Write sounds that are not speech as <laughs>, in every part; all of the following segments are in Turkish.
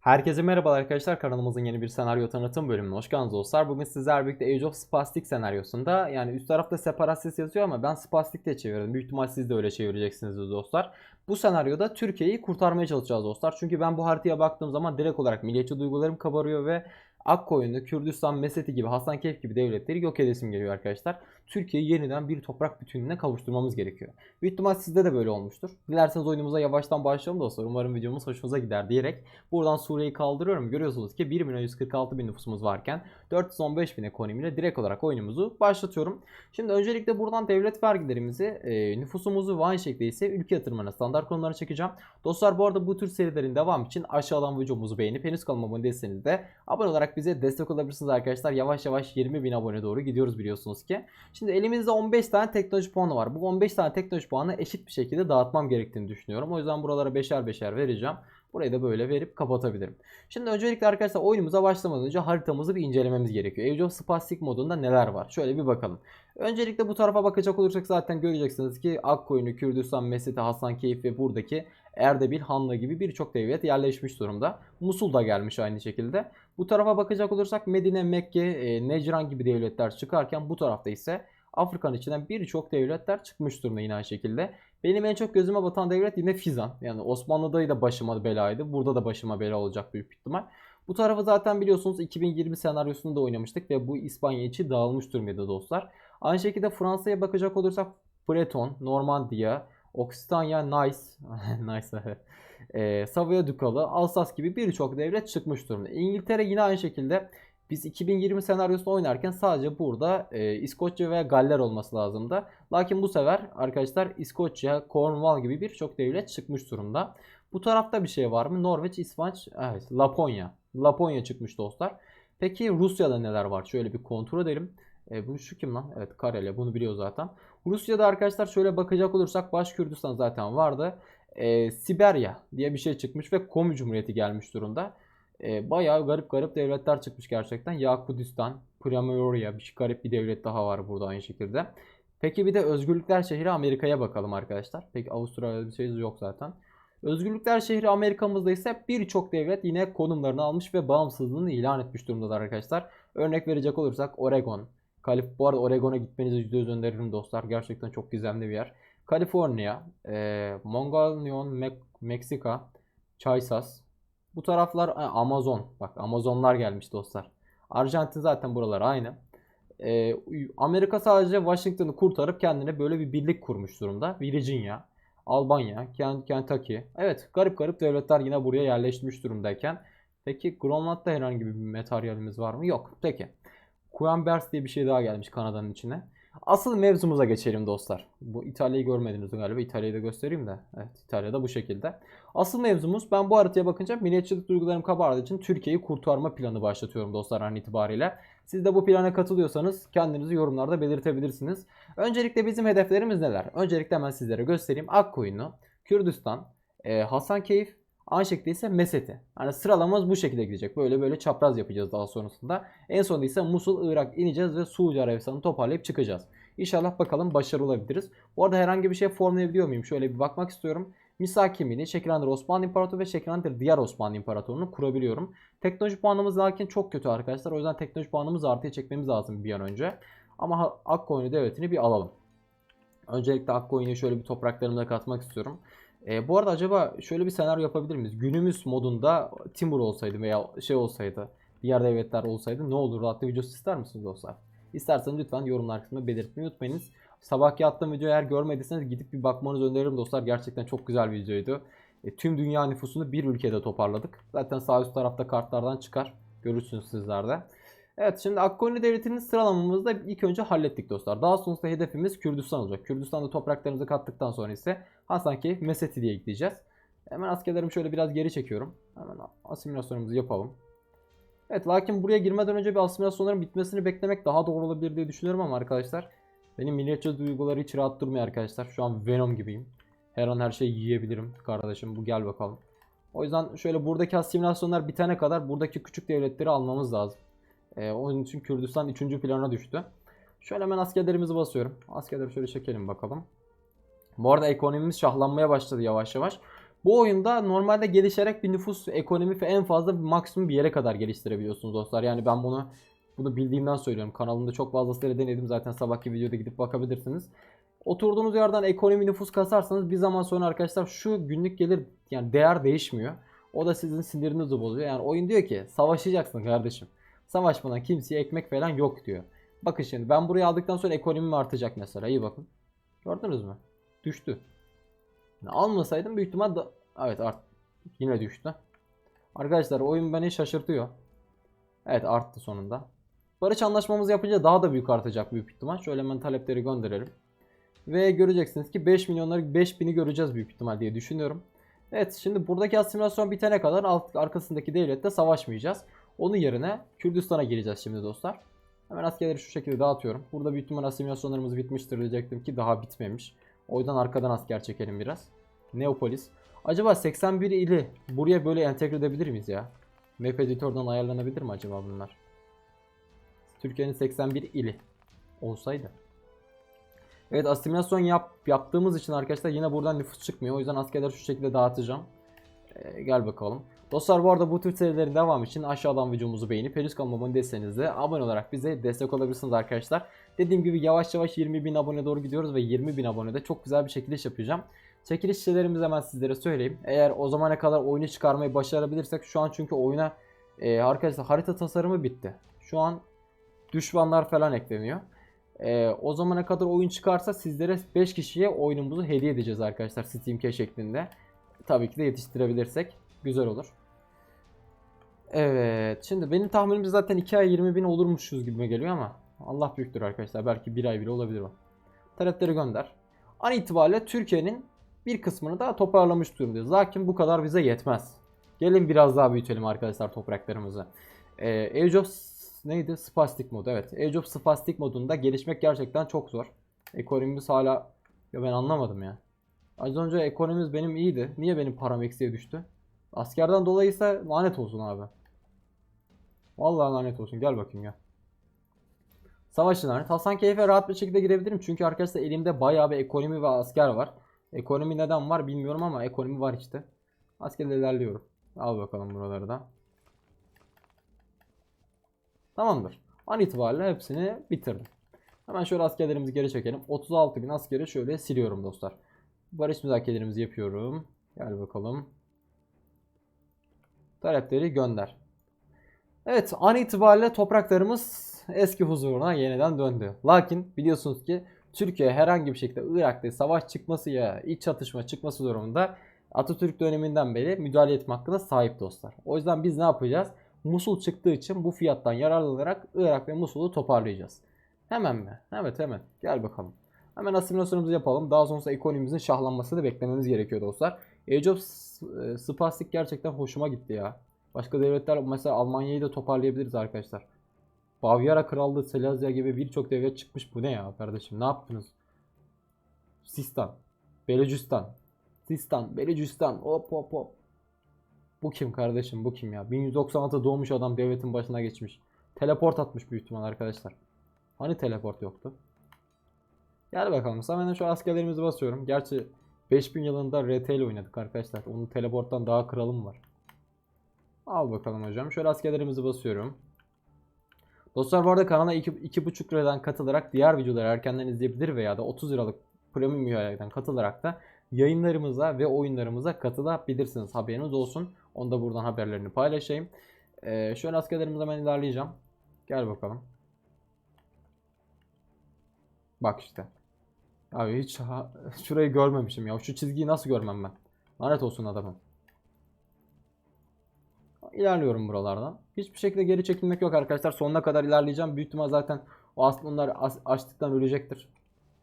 Herkese merhaba arkadaşlar. Kanalımızın yeni bir senaryo tanıtım bölümüne hoş geldiniz dostlar. Bugün sizlerle birlikte Age of Spastic senaryosunda yani üst tarafta Separatis yazıyor ama ben Spastic diye çevirdim. Büyük ihtimal siz de öyle çevireceksiniz dostlar. Bu senaryoda Türkiye'yi kurtarmaya çalışacağız dostlar. Çünkü ben bu haritaya baktığım zaman direkt olarak milliyetçi duygularım kabarıyor ve Akkoyunlu, Kürdistan, Meseti gibi, Hasankeyf gibi devletleri yok edesim geliyor arkadaşlar. Türkiye'yi yeniden bir toprak bütünlüğüne kavuşturmamız gerekiyor. Büyük ihtimal sizde de böyle olmuştur. Dilerseniz oyunumuza yavaştan başlayalım dostlar. Umarım videomuz hoşunuza gider diyerek buradan Suriye'yi kaldırıyorum. Görüyorsunuz ki 1 milyon 146 bin nüfusumuz varken 415 bin ekonomiyle direkt olarak oyunumuzu başlatıyorum. Şimdi öncelikle buradan devlet vergilerimizi, e, nüfusumuzu ve aynı şekilde ise ülke yatırımlarına standart konularına çekeceğim. Dostlar bu arada bu tür serilerin devam için aşağıdan videomuzu beğenip henüz kanalıma abone değilseniz de abone olarak bize destek olabilirsiniz arkadaşlar. Yavaş yavaş 20 bin abone doğru gidiyoruz biliyorsunuz ki. Şimdi elimizde 15 tane teknoloji puanı var. Bu 15 tane teknoloji puanı eşit bir şekilde dağıtmam gerektiğini düşünüyorum. O yüzden buralara beşer beşer vereceğim. Burayı da böyle verip kapatabilirim. Şimdi öncelikle arkadaşlar oyunumuza başlamadan önce haritamızı bir incelememiz gerekiyor. Age of Spastic modunda neler var? Şöyle bir bakalım. Öncelikle bu tarafa bakacak olursak zaten göreceksiniz ki Akkoyunlu, Kürdistan, Mesete, Hasankeyf ve buradaki Erdebil, Hanlı gibi birçok devlet yerleşmiş durumda. Musul da gelmiş aynı şekilde. Bu tarafa bakacak olursak Medine, Mekke, e, Necran gibi devletler çıkarken bu tarafta ise Afrika'nın içinden birçok devletler çıkmış durumda yine aynı şekilde. Benim en çok gözüme batan devlet yine Fizan. Yani Osmanlı'da da başıma belaydı. Burada da başıma bela olacak büyük ihtimal. Bu tarafı zaten biliyorsunuz 2020 senaryosunu da oynamıştık ve bu İspanya içi dağılmış durumda dostlar. Aynı şekilde Fransa'ya bakacak olursak Breton, Normandiya, Occitania, Nice, <laughs> Nice e, Savoya Dukalı, Alsas gibi birçok devlet çıkmış durumda. İngiltere yine aynı şekilde biz 2020 senaryosunu oynarken sadece burada e, İskoçya ve Galler olması lazımdı. Lakin bu sefer arkadaşlar İskoçya, Cornwall gibi birçok devlet çıkmış durumda. Bu tarafta bir şey var mı? Norveç, İsveç, evet Laponya. Laponya çıkmış dostlar. Peki Rusya'da neler var? Şöyle bir kontrol edelim. E, bu şu kim lan? Evet Karelya bunu biliyor zaten. Rusya'da arkadaşlar şöyle bakacak olursak Baş Kürdistan zaten vardı. E, Siberya diye bir şey çıkmış ve Komi Cumhuriyeti gelmiş durumda. E, bayağı garip garip devletler çıkmış gerçekten. Yakudistan, Primorya bir garip bir devlet daha var burada aynı şekilde. Peki bir de Özgürlükler Şehri Amerika'ya bakalım arkadaşlar. Peki Avustralya'da bir şey yok zaten. Özgürlükler şehri Amerika'mızda ise birçok devlet yine konumlarını almış ve bağımsızlığını ilan etmiş durumdalar arkadaşlar. Örnek verecek olursak Oregon. Kalif bu arada Oregon'a gitmenizi %100 öneririm dostlar. Gerçekten çok gizemli bir yer. Kaliforniya, e, Mongolian, Mek Meksika, Chaysas. Bu taraflar ha, Amazon. Bak Amazonlar gelmiş dostlar. Arjantin zaten buralar aynı. E, Amerika sadece Washington'ı kurtarıp kendine böyle bir birlik kurmuş durumda. Virginia. Albanya, Kentucky. Evet garip garip devletler yine buraya yerleşmiş durumdayken. Peki Grönland'da herhangi bir materyalimiz var mı? Yok. Peki. Quambers diye bir şey daha gelmiş Kanada'nın içine. Asıl mevzumuza geçelim dostlar. Bu İtalya'yı görmediniz galiba. İtalya'yı da göstereyim de. Evet İtalya'da bu şekilde. Asıl mevzumuz ben bu haritaya bakınca milliyetçilik duygularım kabardığı için Türkiye'yi kurtarma planı başlatıyorum dostlar an itibariyle. Siz de bu plana katılıyorsanız kendinizi yorumlarda belirtebilirsiniz. Öncelikle bizim hedeflerimiz neler? Öncelikle hemen sizlere göstereyim. Akkoyunlu, Kürdistan, e, Hasankeyf, Aynı şekilde ise Meseti. Yani sıralamamız bu şekilde gidecek. Böyle böyle çapraz yapacağız daha sonrasında. En sonunda ise Musul, Irak ineceğiz ve Suudi Arabistan'ı toparlayıp çıkacağız. İnşallah bakalım başarılı olabiliriz. Bu arada herhangi bir şey formlayabiliyor muyum? Şöyle bir bakmak istiyorum. Misakimini, Şekillendir Osmanlı İmparatoru ve Şekillendir diğer Osmanlı İmparatorluğunu kurabiliyorum. Teknoloji puanımız lakin çok kötü arkadaşlar. O yüzden teknoloji puanımızı artıya çekmemiz lazım bir an önce. Ama Akkoyunlu devletini bir alalım. Öncelikle Akkoyunlu'yu şöyle bir topraklarımda katmak istiyorum. E, bu arada acaba şöyle bir senaryo yapabilir miyiz? Günümüz modunda Timur olsaydı veya şey olsaydı, diğer devletler olsaydı ne olurdu adlı videosu ister misiniz dostlar? İsterseniz lütfen yorumlar kısmında belirtmeyi unutmayınız. Sabahki attığım videoyu eğer görmediyseniz gidip bir bakmanızı öneririm dostlar. Gerçekten çok güzel bir videoydu. E, tüm dünya nüfusunu bir ülkede toparladık. Zaten sağ üst tarafta kartlardan çıkar. Görürsünüz sizler de. Evet şimdi Akkoyunlu Devleti'nin sıralamamızı da ilk önce hallettik dostlar. Daha sonrasında hedefimiz Kürdistan olacak. Kürdistan'da topraklarımızı kattıktan sonra ise Hasankeyf Meseti diye gideceğiz. Hemen askerlerimi şöyle biraz geri çekiyorum. Hemen asimilasyonumuzu yapalım. Evet lakin buraya girmeden önce bir asimilasyonların bitmesini beklemek daha doğru olabilir diye düşünüyorum ama arkadaşlar. Benim milliyetçi duyguları hiç rahat durmuyor arkadaşlar. Şu an Venom gibiyim. Her an her şeyi yiyebilirim kardeşim. Bu gel bakalım. O yüzden şöyle buradaki asimilasyonlar bitene kadar buradaki küçük devletleri almamız lazım. Ee, onun için Kürdistan 3. plana düştü. Şöyle hemen askerlerimizi basıyorum. Askerleri şöyle çekelim bakalım. Bu arada ekonomimiz şahlanmaya başladı yavaş yavaş. Bu oyunda normalde gelişerek bir nüfus, ekonomi ve en fazla maksimum bir yere kadar geliştirebiliyorsunuz dostlar. Yani ben bunu bunu bildiğimden söylüyorum. Kanalımda çok fazlasıyla denedim. Zaten sabahki videoda gidip bakabilirsiniz. Oturduğunuz yerden ekonomi nüfus kasarsanız bir zaman sonra arkadaşlar şu günlük gelir yani değer değişmiyor. O da sizin sinirinizi bozuyor. Yani oyun diyor ki savaşacaksın kardeşim. Savaşmadan kimseye ekmek falan yok diyor. Bakın şimdi ben burayı aldıktan sonra ekonomim artacak mesela. İyi bakın. Gördünüz mü? Düştü. Yani almasaydım büyük ihtimal da... Evet art. Yine düştü. Arkadaşlar oyun beni şaşırtıyor. Evet arttı sonunda. Barış anlaşmamızı yapınca daha da büyük artacak büyük ihtimal. Şöyle hemen talepleri gönderelim. Ve göreceksiniz ki 5 milyonları 5000'i göreceğiz büyük ihtimal diye düşünüyorum. Evet şimdi buradaki asimilasyon bitene kadar alt, arkasındaki devlette savaşmayacağız. Onun yerine Kürdistan'a gireceğiz şimdi dostlar. Hemen askerleri şu şekilde dağıtıyorum. Burada büyük ihtimal asimilasyonlarımız bitmiştir diyecektim ki daha bitmemiş. O yüzden arkadan asker çekelim biraz. Neopolis. Acaba 81 ili buraya böyle entegre edebilir miyiz ya? Map editörden ayarlanabilir mi acaba bunlar? Türkiye'nin 81 ili olsaydı. Evet asimilasyon yap, yaptığımız için arkadaşlar yine buradan nüfus çıkmıyor. O yüzden askerleri şu şekilde dağıtacağım. Ee, gel bakalım. Dostlar bu arada bu tür serilerin devamı için aşağıdan videomuzu beğenip henüz kanalıma abone değilseniz de abone olarak bize destek olabilirsiniz arkadaşlar. Dediğim gibi yavaş yavaş 20 bin abone doğru gidiyoruz ve 20 bin abonede çok güzel bir çekiliş yapacağım. Çekiliş şeylerimizi hemen sizlere söyleyeyim. Eğer o zamana kadar oyunu çıkarmayı başarabilirsek şu an çünkü oyuna e, arkadaşlar harita tasarımı bitti. Şu an düşmanlar falan ekleniyor. E, o zamana kadar oyun çıkarsa sizlere 5 kişiye oyunumuzu hediye edeceğiz arkadaşlar Steam Cash şeklinde. Tabii ki de yetiştirebilirsek güzel olur. Evet. Şimdi benim tahminim zaten 2 ay 20 bin olurmuşuz gibi geliyor ama Allah büyüktür arkadaşlar. Belki 1 ay bile olabilir o. Talepleri gönder. An itibariyle Türkiye'nin bir kısmını daha toparlamış durumdayız. Lakin bu kadar bize yetmez. Gelin biraz daha büyütelim arkadaşlar topraklarımızı. Ee, Age of neydi? Spastik modu. Evet. Age of Spastik modunda gelişmek gerçekten çok zor. Ekonomimiz hala ya ben anlamadım ya. Az önce ekonomimiz benim iyiydi. Niye benim param eksiye düştü? Askerden dolayıysa lanet olsun abi. Vallahi lanet olsun. Gel bakayım ya. Savaşın lanet. Hasan Keyfe rahat bir şekilde girebilirim. Çünkü arkadaşlar elimde bayağı bir ekonomi ve asker var. Ekonomi neden var bilmiyorum ama ekonomi var işte. Askerle ilerliyorum. Al bakalım buraları da. Tamamdır. An itibariyle hepsini bitirdim. Hemen şöyle askerlerimizi geri çekelim. 36 bin askeri şöyle siliyorum dostlar. Barış müzakerelerimizi yapıyorum. Gel bakalım. Talepleri gönder. Evet an itibariyle topraklarımız eski huzuruna yeniden döndü. Lakin biliyorsunuz ki Türkiye herhangi bir şekilde Irak'ta savaş çıkması ya iç çatışma çıkması durumunda Atatürk döneminden beri müdahale etme hakkına sahip dostlar. O yüzden biz ne yapacağız? Musul çıktığı için bu fiyattan yararlanarak Irak ve Musul'u toparlayacağız. Hemen mi? Evet hemen. Gel bakalım. Hemen asimilasyonumuzu yapalım. Daha sonrasında ekonomimizin şahlanmasını beklememiz gerekiyor dostlar. Age of e, Spastik gerçekten hoşuma gitti ya. Başka devletler mesela Almanya'yı da toparlayabiliriz arkadaşlar. Bavyera Krallığı, Selazya gibi birçok devlet çıkmış. Bu ne ya kardeşim? Ne yaptınız? Sistan, Belucistan, Sistan, Belucistan. Hop hop hop. Bu kim kardeşim? Bu kim ya? 1196 doğmuş adam devletin başına geçmiş. Teleport atmış büyük ihtimal arkadaşlar. Hani teleport yoktu? Gel bakalım. Hemen şu askerlerimizi basıyorum. Gerçi 5000 yılında RT ile oynadık arkadaşlar. Onun teleporttan daha kralım var. Al bakalım hocam. Şöyle askerlerimizi basıyorum. Dostlar bu arada kanala 2,5 liradan katılarak diğer videoları erkenden izleyebilir veya da 30 liralık premium üyelerden katılarak da yayınlarımıza ve oyunlarımıza katılabilirsiniz. Haberiniz olsun. Onu da buradan haberlerini paylaşayım. Ee, şöyle askerlerimize hemen ilerleyeceğim. Gel bakalım. Bak işte. Abi hiç ha- <laughs> şurayı görmemişim ya. Şu çizgiyi nasıl görmem ben? Lanet olsun adamım. İlerliyorum buralardan. Hiçbir şekilde geri çekilmek yok arkadaşlar. Sonuna kadar ilerleyeceğim. Büyük ihtimal zaten o aslında as- açlıktan ölecektir.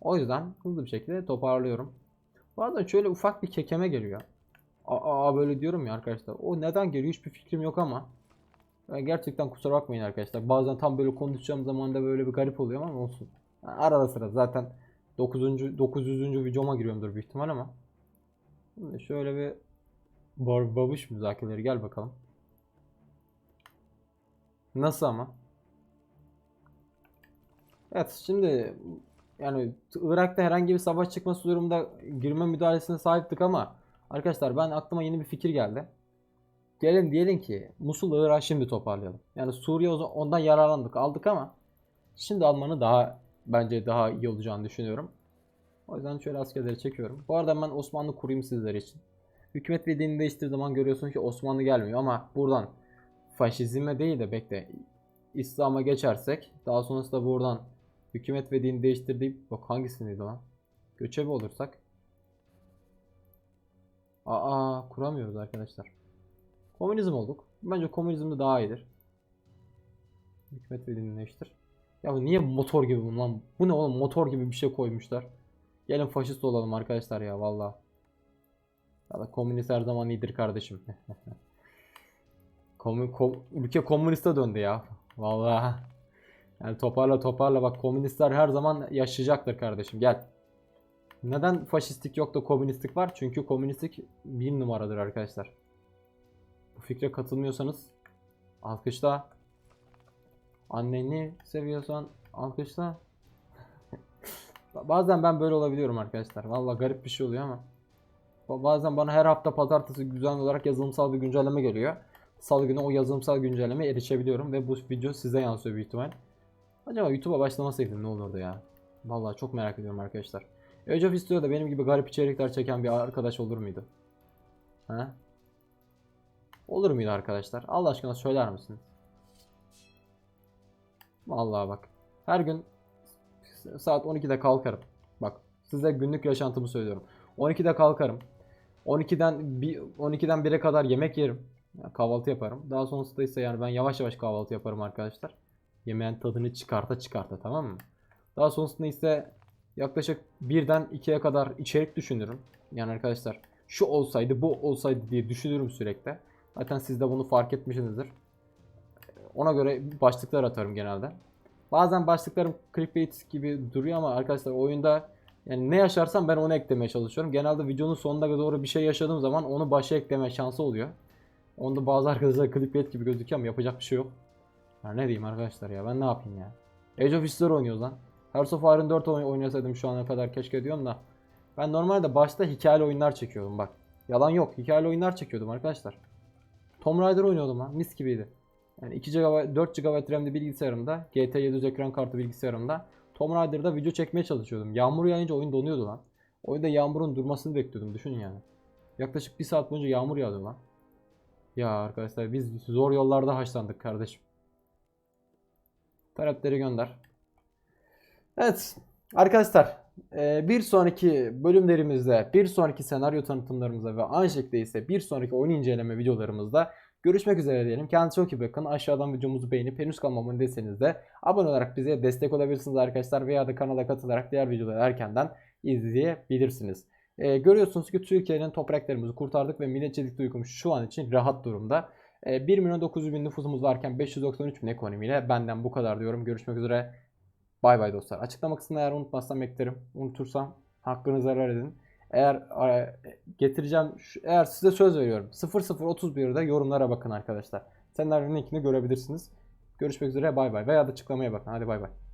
O yüzden hızlı bir şekilde toparlıyorum. Bazen şöyle ufak bir kekeme geliyor. Aa böyle diyorum ya arkadaşlar. O neden geliyor hiçbir fikrim yok ama. Yani gerçekten kusura bakmayın arkadaşlar. Bazen tam böyle konuşacağım zaman da böyle bir garip oluyor ama olsun. Yani arada sıra zaten 9. 900. videoma giriyorumdur büyük ihtimal ama. Şimdi şöyle bir babuş müzakereleri gel bakalım. Nasıl ama? Evet şimdi yani Irak'ta herhangi bir savaş çıkması durumunda girme müdahalesine sahiptik ama Arkadaşlar ben aklıma yeni bir fikir geldi. Gelin diyelim ki Musul Irak'ı şimdi toparlayalım. Yani Suriye ondan yararlandık aldık ama şimdi almanı daha bence daha iyi olacağını düşünüyorum. O yüzden şöyle askerleri çekiyorum. Bu arada ben Osmanlı kurayım sizler için. Hükümet ve dini değiştirdiği zaman görüyorsun ki Osmanlı gelmiyor ama buradan faşizme değil de bekle İslam'a geçersek daha sonrasında buradan hükümet ve dini değiştirdiği bak hangisiydi lan? Göçebe olursak Aa kuramıyoruz arkadaşlar. Komünizm olduk. Bence komünizm de daha iyidir. Hükümet ve dini değiştir. Ya bu niye motor gibi bu lan? Bu ne oğlum motor gibi bir şey koymuşlar. Gelin faşist olalım arkadaşlar ya valla. Ya da komünist her zaman iyidir kardeşim. <laughs> Komü, kom- ülke komüniste döndü ya. Vallahi. Yani toparla toparla bak komünistler her zaman yaşayacaktır kardeşim gel. Neden faşistlik yok da komünistlik var? Çünkü komünistlik bir numaradır arkadaşlar. Bu fikre katılmıyorsanız alkışla. Anneni seviyorsan alkışla. <laughs> Bazen ben böyle olabiliyorum arkadaşlar. Vallahi garip bir şey oluyor ama. Ba- Bazen bana her hafta pazartesi düzenli olarak yazılımsal bir güncelleme geliyor. Salı günü o yazılımsal güncellemeye erişebiliyorum ve bu video size yansıyor büyük ihtimal. Acaba YouTube'a başlamasaydım ne olurdu ya? Vallahi çok merak ediyorum arkadaşlar. Age of History'da benim gibi garip içerikler çeken bir arkadaş olur muydu? He? Olur muydu arkadaşlar? Allah aşkına söyler misiniz? Vallahi bak. Her gün saat 12'de kalkarım. Bak size günlük yaşantımı söylüyorum. 12'de kalkarım. 12'den bir 12'den 1'e kadar yemek yerim. Ya kahvaltı yaparım. Daha sonrasında ise yani ben yavaş yavaş kahvaltı yaparım arkadaşlar. Yemeğin tadını çıkarta çıkarta tamam mı? Daha sonrasında ise yaklaşık 1'den 2'ye kadar içerik düşünürüm. Yani arkadaşlar şu olsaydı bu olsaydı diye düşünürüm sürekli. Zaten siz de bunu fark etmişsinizdir. Ona göre başlıklar atarım genelde. Bazen başlıklarım clickbait gibi duruyor ama arkadaşlar oyunda yani ne yaşarsam ben onu eklemeye çalışıyorum. Genelde videonun sonuna doğru bir şey yaşadığım zaman onu başa ekleme şansı oluyor. Onda bazı arkadaşlar clickbait gibi gözüküyor ama yapacak bir şey yok. Ya ne diyeyim arkadaşlar ya ben ne yapayım ya. Age of History oynuyoruz lan. Hearts of Iron 4 oyn- oynasaydım şu ana kadar keşke diyorum da. Ben normalde başta hikayeli oyunlar çekiyordum bak. Yalan yok hikayeli oyunlar çekiyordum arkadaşlar. Tomb Raider oynuyordum lan mis gibiydi. Yani 2 GB 4 GB RAM'li bilgisayarımda GT 700 ekran kartı bilgisayarımda Tomb Raider'da video çekmeye çalışıyordum. Yağmur yağınca oyun donuyordu lan. Oyunda yağmurun durmasını bekliyordum düşünün yani. Yaklaşık bir saat boyunca yağmur yağdı lan. Ya arkadaşlar biz zor yollarda haşlandık kardeşim. Talepleri gönder. Evet arkadaşlar e, bir sonraki bölümlerimizde bir sonraki senaryo tanıtımlarımızda ve şekilde ise bir sonraki oyun inceleme videolarımızda görüşmek üzere diyelim. Kendinize çok iyi bakın. Aşağıdan videomuzu beğenip henüz kalmamın deseniz de abone olarak bize destek olabilirsiniz arkadaşlar veya da kanala katılarak diğer videoları erkenden izleyebilirsiniz. E, görüyorsunuz ki Türkiye'nin topraklarımızı kurtardık ve milliyetçilik duygumuz şu an için rahat durumda. E, 1 milyon 900 bin nüfusumuz varken 593 bin ekonomiyle benden bu kadar diyorum. Görüşmek üzere. Bay bay dostlar. Açıklama kısmında eğer unutmazsam eklerim. Unutursam hakkınızı zarar edin. Eğer e, getireceğim eğer size söz veriyorum 0031'de yorumlara bakın arkadaşlar. Senaryonun linkini görebilirsiniz. Görüşmek üzere bay bay veya da açıklamaya bakın. Hadi bay bay.